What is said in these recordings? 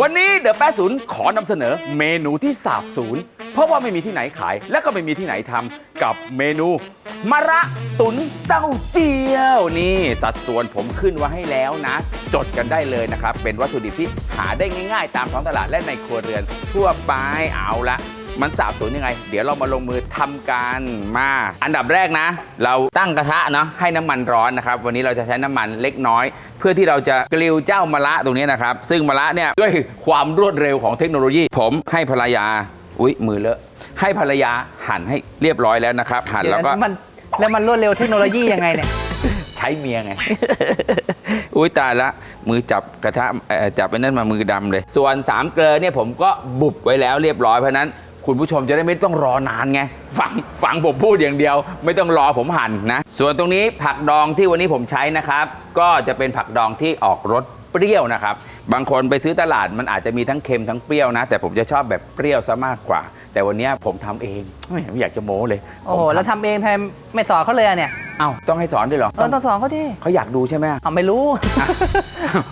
วันนี้เดอะแปศูนย์ขอนำเสนอเมนูที่สาบสูญเพราะว่าไม่มีที่ไหนขาย และก็ไม่มีที่ไหนทำกับเมนูมะระตุนเต้าเจี้ยว นี่สัดส่วนผมขึ้นไว้ให้แล้วนะ จดกันได้เลยนะครับ เป็นวัตถุดิบที่หาได้ง่ายๆ ตามท้องตลาดและในครัวเรือนทั่วไปเอาละ มันสาบสูญยังไง เดี๋ยวเรามาลงมือทำกันมา อันดับแรกนะ เราตั้งกระทะเนาะให้น้ำมันร้อนนะครับ วันนี้เราจะใช้น้ำมันเล็กน้อย เพื่อที่เราจะกริลเจ้ามะระตรงนี้นะครับ ซึ่งมะระเนี่ยด้วยความรวดเร็วของเทคโนโลยี ผมให้ภรรยา อุ๊ยมือเลอะให้ภรรยาหั่นให้เรียบร้อยแล้วนะครับ หั่นแล้วก็เดี๋ยมันแล้วมันรวดเร็วเทคโนโลยียังไงเนี่ยใช้เมียไง อุ้ยตายละ มือจับกระทะเอ่อจับไปนั่นมามือดำเลย ส่วนสามเกลอเนี่ยผมก็บุบไว้แล้วเรียบร้อยเพราะฉะนั้น คุณผู้ชมจะได้ไม่ต้องรอนานไงฟังฟังผมพูดอย่างเดียว ไม่ต้องรอผมหั่นนะ ส่วนตรงนี้ผักดองที่วันนี้ผมใช้นะครับ ก็จะเป็นผักดองที่ออกรสเปรี้ยวนะครับ บางคนไปซื้อตลาดมันอาจจะมีทั้งเค็มทั้งเปรี้ยวนะ แต่ผมจะชอบแบบเปรี้ยวซะมากกว่า แต่วันนี้ผมทำเองไม่ไม่อยากจะโม้เลยโอ้โหผมแล้วทำเองทำไมไม่สอนเขาเลยอะเนี่ยเอ้าต้องให้สอนด้วยเหรอเออต้องสอนเขาดิเขาอยากดูใช่ไหม เอาไม่รู้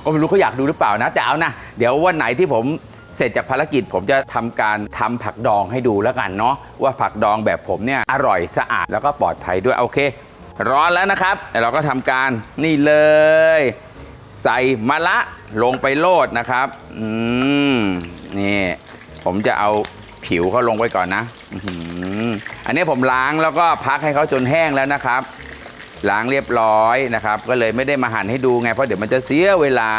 ผมไม่รู้เขาอยากดูหรือเปล่านะ แต่เอานะ เดี๋ยววันไหนที่ผม เสร็จจากภารกิจผมจะทำการทำผักดองให้ดูแล้วกันเนาะว่าผักดองแบบผมเนี่ยอร่อยสะอาดแล้วก็ปลอดภัยด้วยโอเค ร้อนแล้วนะครับเดี๋ยวเราก็ทำการนี่เลย ใส่มะละลงไปโลดนะครับอืมนี่ผมจะเอาผิวเขาลงไว้ก่อนนะอื้อหืออันนี้ผมล้างแล้วก็พักให้เขาจนแห้งแล้วนะครับ ล้างเรียบร้อยนะครับ ก็เลยไม่ได้มาหั่นให้ดูไงเพราะเดี๋ยวมันจะเสียเวลา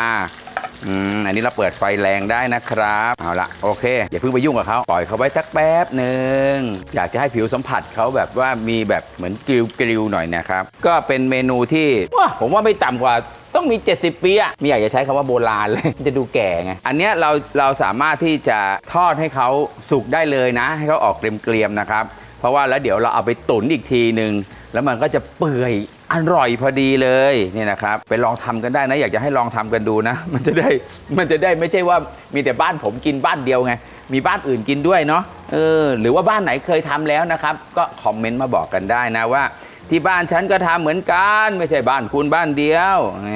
อืมอันนี้เราเปิดไฟแรงได้นะครับเอาละโอเค อย่าเพิ่งไปยุ่งกับเขาปล่อยเขาไว้สักแป๊บหนึ่งอยากจะให้ผิวสัมผัสเขาแบบว่ามีแบบเหมือนกริวกริวหน่อยนะครับ ก็เป็นเมนูที่ว้าผมว่าไม่ต่ำกว่าต้องมี 70 ปีอะไม่อยากจะใช้คำว่าโบราณเลย จะดูแก่ไง อันเนี้ยเราเราสามารถที่จะทอดให้เขาสุกได้เลยนะ ให้เขาออกเกรียมๆนะครับ ราะว่าแล้วเดี๋ยวเราเอาไปตุ๋นอีกทีหนึ่งแล้วมันก็จะเปื่อยอร่อยพอดีเลยนี่นะครับไปลองทำกันได้นะ อยากจะให้ลองทำกันดูนะ มันจะได้มันจะได้ไม่ใช่ว่ามีแต่บ้านผมกินบ้านเดียวไง มีบ้านอื่นกินด้วยเนาะเออหรือว่าบ้านไหนเคยทำแล้วนะครับ ก็คอมเมนต์มาบอกกันได้นะว่า ที่บ้านฉันก็ทำเหมือนกัน ไม่ใช่บ้านคุณบ้านเดียวแหม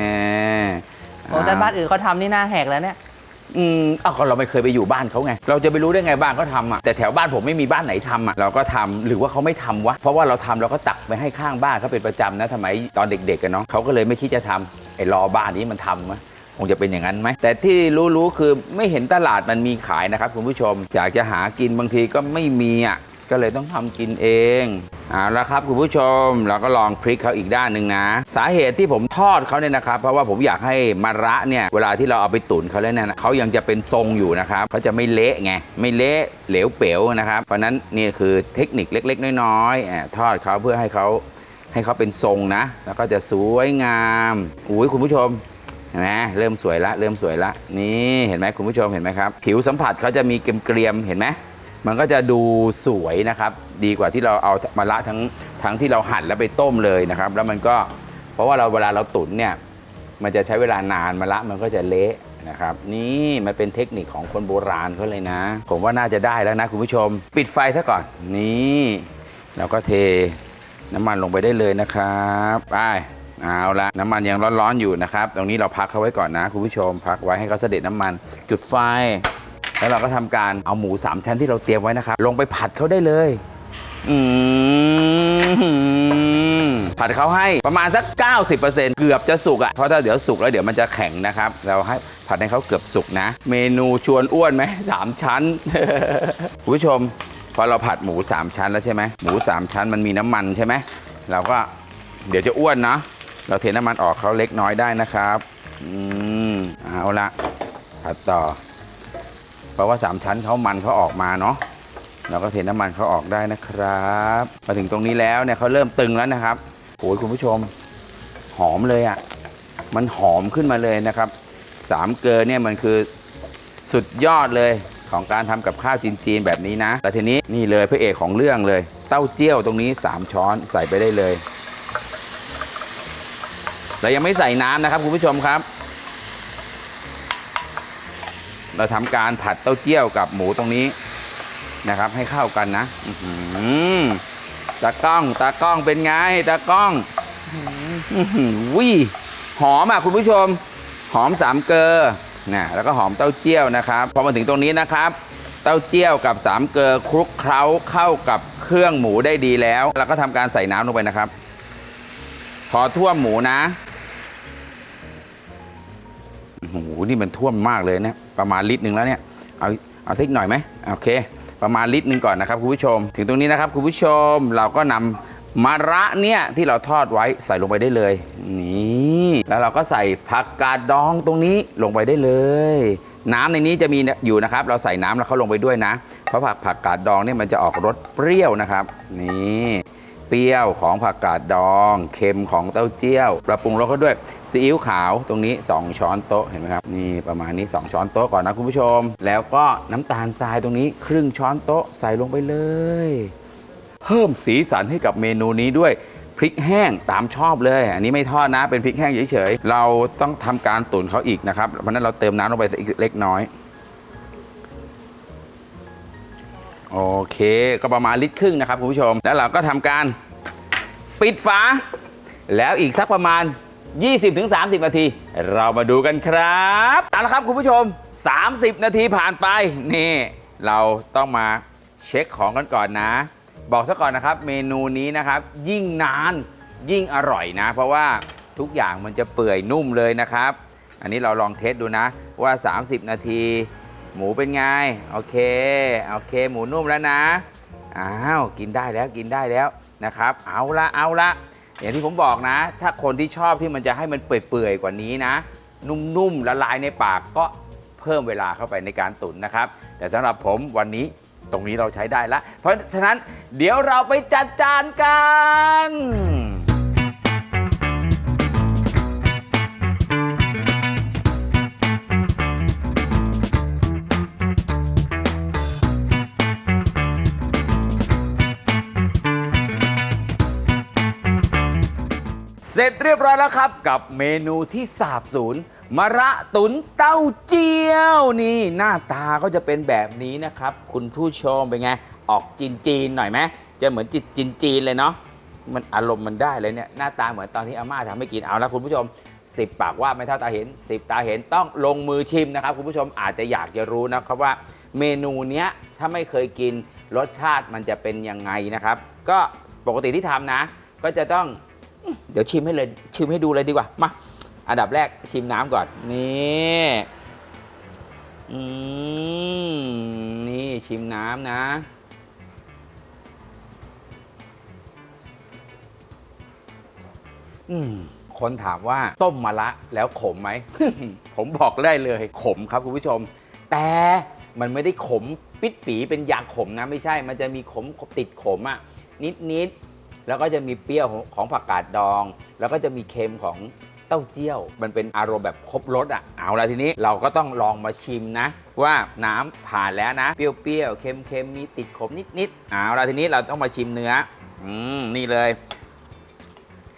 โอ้แต่บ้านอื่นเขาทำนี่หน้าแหกแล้วเนี่ย อืมอ้าวก็เราไม่เคยไปอยู่บ้านเขาไง เราจะไปรู้ได้ไงบ้านเขาทำอะแต่แถวบ้านผมไม่มีบ้านไหนทำอะเราก็ทำหรือว่าเขาไม่ทำวะเพราะว่าเราทำเราก็ตักไปให้ข้างบ้านเขาเป็นประจำนะทำไมยตอนเด็กๆกันเนาะเขาก็เลยไม่คิดจะทำไอ้รอบ้านนี้มันทำมะคงจะเป็นอย่างนั้นไหมแต่ที่รู้ๆคือไม่เห็นตลาดมันมีขายนะครับคุณผู้ชมอยากจะหากินบางทีก็ไม่มีอะ ก็เลยต้องทำกินเองเอาละครับคุณผู้ชมเราก็ลองพลิกเขาอีกด้านหนึ่งนะ สาเหตุที่ผมทอดเขาเนี่ยนะครับ เพราะว่าผมอยากให้มะระเนี่ยเวลาที่เราเอาไปตุ๋นเขาแล้วเนี่ยเขายังจะเป็นทรงอยู่นะครับเขาจะไม่เละไงไม่เละเหลวเป๋วนะครับเพราะนั้นนี่คือเทคนิคเล็ก ๆ น้อยๆทอดเขาเพื่อให้เขาให้เขาเป็นทรงนะ แล้วก็จะสวยงามอุ้ยคุณผู้ชมเห็นไหมเริ่มสวยละเริ่มสวยละนี่เห็นไหมคุณผู้ชมเห็นไหมครับ ผิวสัมผัสเขาจะมีเกรียมเห็นไหม มันก็จะดูสวยนะครับ ดีกว่าที่เราเอามาละทั้งทั้งที่เราหั่นแล้วไปต้มเลยนะครับ แล้วมันก็เพราะว่าเราเวลาเราตุ๋นเนี่ยมันจะใช้เวลานานมาละมันก็จะเละนะครับ นี่มันเป็นเทคนิคของคนโบราณเขาเลยนะ ผมว่าน่าจะได้แล้วนะคุณผู้ชม ปิดไฟซะก่อน นี่เราก็เทน้ำมันลงไปได้เลยนะครับไปเอาละน้ำมันยังร้อนๆอยู่นะครับ ตรงนี้เราพักเขาไว้ก่อนนะคุณผู้ชม พักไว้ให้เขาเสด็จน้ำมัน จุดไฟ แล้วเราก็ทำการเอาหมูสามชั้นที่เราเตรียมไว้นะครับ ลงไปผัดเขาได้เลยผัดเขาให้ประมาณสัก 90%เกือบจะสุกอะ่ะเพราะถ้าเดี๋ยวสุกแล้วเดี๋ยวมันจะแข็งนะครับ เราให้ผัดให้เขาเกือบสุกนะ เมนูชวนอ้วนไหมสามชั้นคุณผู้ชม พอเราผัดหมู 3 ชั้นแล้วใช่ไหมหมู 3 ชั้นมันมีน้ำมันใช่ไหมเราก็เดี๋ยวจะอ้วนเนาะเราเทน้ำมันออกเขาเล็กน้อยได้นะครับ อืมเอาละผัดต่อ เพราะว่า 3 ชั้นเขามันเขาออกมาเนาะเราก็เทน้ำมันเขาออกได้นะครับ มาถึงตรงนี้แล้วเนี่ยเขาเริ่มตึงแล้วนะครับโอ้ยคุณผู้ชมหอมเลยอะ่ะมันหอมขึ้นมาเลยนะครับสามเกลือเนี่ยมันคือสุดยอดเลยของการทำกับข้าวจีนๆแบบนี้นะแต่ทีนี้นี่เลยพระเอกของเรื่องเลย เต้าเจี้ยวตรงนี้ 3 ช้อนใส่ไปได้เลยเรายังไม่ใส่น้ำนะครับคุณผู้ชมครับ เราทำการผัดเต้าเจี้ยวกับหมูตรงนี้นะครับ ให้เข้ากันนะอืตากล้องตากล้องเป็นไงตากล้องอื้อหือวิหอมอะคุณผู้ชม หอมสามเกลอนะแล้วก็หอมเต้าเจี้ยวนะครับพอมาถึงตรงนี้นะครับ เต้าเจี้ยวกับสามเกลือคลุกเคล้าเข้ากับเครื่องหมูได้ดีแล้วแล้วก็ทำการใส่น้ำลงไปนะครับ พอท่วมหมูนะโอ้โหนี่มันท่วมมากเลยเนะ ประมาณลิตรหนึ่งแล้วเนี่ยเอาเอาสักหน่อยไหมโอเค ประมาณลิตรหนึ่งก่อนนะครับคุณผู้ชม ถึงตรงนี้นะครับคุณผู้ชมเราก็นำมะระเนี่ยที่เราทอดไว้ใส่ลงไปได้เลยนี่แล้วเราก็ใส่ผักกาดดองตรงนี้ลงไปได้เลย น้ำในนี้จะมีอยู่นะครับ เราใส่น้ำแล้วเขาลงไปด้วยนะ เพราะผักผักกาดดองเนี่ยมันจะออกรสเปรี้ยวนะครับ นี่ เปรี้ยวของผักกาดดอง เค็มของเต้าเจี้ยว ปรับปรุงรสเขาด้วยซีอิ๊วขาวตรงนี้ 2 ช้อนโต๊ะเห็นไหมครับนี่ประมาณนี้ 2 ช้อนโต๊ะก่อนนะคุณผู้ชม แล้วก็น้ำตาลทรายตรงนี้ ครึ่งช้อนโต๊ะใส่ลงไปเลย เพิ่มสีสันให้กับเมนูนี้ด้วยพริกแห้งตามชอบเลย อันนี้ไม่ทอดนะเป็นพริกแห้งเฉยๆเราต้องทำการตุ๋นเขาอีกนะครับเพราะนั้นเราเติมน้ำลงไปอีกเล็กน้อย โอเค ก็ประมาณลิตรครึ่งนะครับคุณผู้ชม แล้วเราก็ทำการปิดฝา แล้วอีกสักประมาณ 20-30 นาที เรามาดูกันครับเอาละครับคุณผู้ชม 30 นาทีผ่านไป นี่ เราต้องมาเช็คของกันก่อนนะ บอกซะก่อนนะครับ เมนูนี้นะครับ ยิ่งนานยิ่งอร่อยนะ เพราะว่าทุกอย่างมันจะเปื่อยนุ่มเลยนะครับ อันนี้เราลองเทสดูนะว่า 30 นาที หมูเป็นไง โอเค โอเค หมูนุ่มแล้วนะ อ้าว กินได้แล้ว กินได้แล้วนะครับ เอาละ เอาละ อย่างที่ผมบอกนะ ถ้าคนที่ชอบที่มันจะให้มันเปื่อยๆกว่านี้นะ นุ่มๆ ละลายในปากก็เพิ่มเวลาเข้าไปในการตุ๋นนะครับ แต่สำหรับผมวันนี้ตรงนี้เราใช้ได้ละ เพราะฉะนั้นเดี๋ยวเราไปจัดจานกัน เสร็จเรียบร้อยแล้วครับ กับเมนูที่สาบสูญมะระตุนเต้าเจี้ยวนี่ หน้าตาก็จะเป็นแบบนี้นะครับ คุณผู้ชมเป็นไง ออกจีนจีนหน่อยไหมจะเหมือนจีนจีนจีนเลยเนาะมันอารมณ์มันได้เลยเนี่ยหน้าตาเหมือนตอนที่อาม่าทำให้กินเอาละคุณผู้ชม10ปากว่าไม่เท่าตาเห็น10ตาเห็นต้องลงมือชิมนะครับ คุณผู้ชมอาจจะอยากจะรู้นะครับว่า เมนูเนี้ยถ้าไม่เคยกินรสชาติมันจะเป็นยังไงนะครับ ก็ปกติที่ทำนะ ก็จะต้อง เดี๋ยวชิมให้เลยชิมให้ดูเลยดีกว่ามาอันดับแรกชิมน้ำก่อนนี่อืมนี่ชิมน้ำนะอืมคนถามว่าต้มมะละแล้วขมไหม ผมบอกได้เลยขมครับคุณผู้ชม แต่มันไม่ได้ขมปิดปีเป็นยาขมนะไม่ใช่ มันจะมีขมติดขมอะนิดนิด แล้วก็จะมีเปรี้ยวของของผักกาดดอง แล้วก็จะมีเค็มของเต้าเจี้ยว มันเป็นอารมณ์แบบครบรสอะเอาละทีนี้เราก็ต้องลองมาชิมนะ ว่าน้ำผ่านแล้วนะ เปรี้ยวๆเค็มๆมีติดขมนิดๆเอาละทีนี้เราต้องมาชิมเนื้ออืมนี่เลย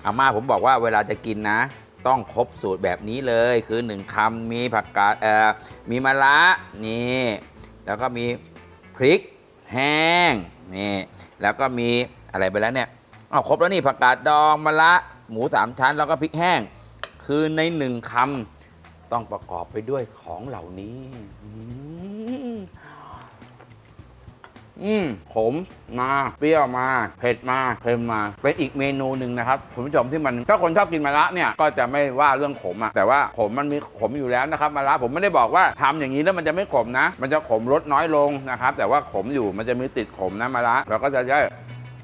อาม่าผมบอกว่าเวลาจะกินนะ ต้องครบสูตรแบบนี้เลยคือหนึ่งคำมีผักกาดเอ่อมีมะระนี่แล้วก็มีพริกแห้งนี่แล้วก็มีอะไรไปแล้วเนี่ย อ้าวครบแล้วนี่ผักกาดดองมะระหมูสามชั้นแล้วก็พริกแห้ง คือในหนึ่งคำต้องประกอบไปด้วยของเหล่านี้ อืมอืมขมมา เปรี้ยวมา เผ็ดมาเค็มมา เป็นอีกเมนูหนึ่งนะครับคุณผู้ชมที่มันถ้าคนชอบกินมะระเนี่ยก็จะไม่ว่าเรื่องขมอะแต่ว่าขมมันมีขมอยู่แล้วนะครับมะระผมไม่ได้บอกว่าทำอย่างนี้แล้วมันจะไม่ขมนะ มันจะขมลดน้อยลงนะครับ แต่ว่าขมอยู่มันจะมีติดขมนะมะระเราก็จะได้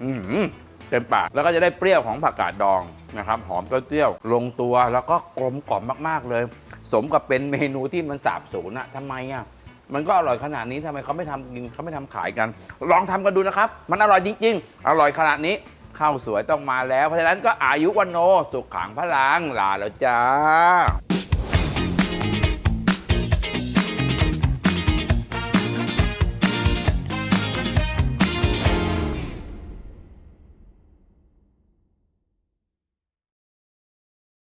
อืม เต็มปาก แล้วก็จะได้เปรี้ยวของผักกาดดองนะครับหอมเต้าเจี้ยวลงตัวแล้วก็กลมกล่อมมากๆเลย สมกับเป็นเมนูที่มันสาบสูญอะทำไมอะมันก็อร่อยขนาดนี้ทำไมเขาไม่ทำกินเขาไม่ทำขายกัน ลองทำกันดูนะครับ มันอร่อยจริง ๆ อร่อยขนาดนี้ข้าวสวยต้องมาแล้ว เพราะฉะนั้นก็อายุวันโนสุขขังพลังลาแล้วจ้า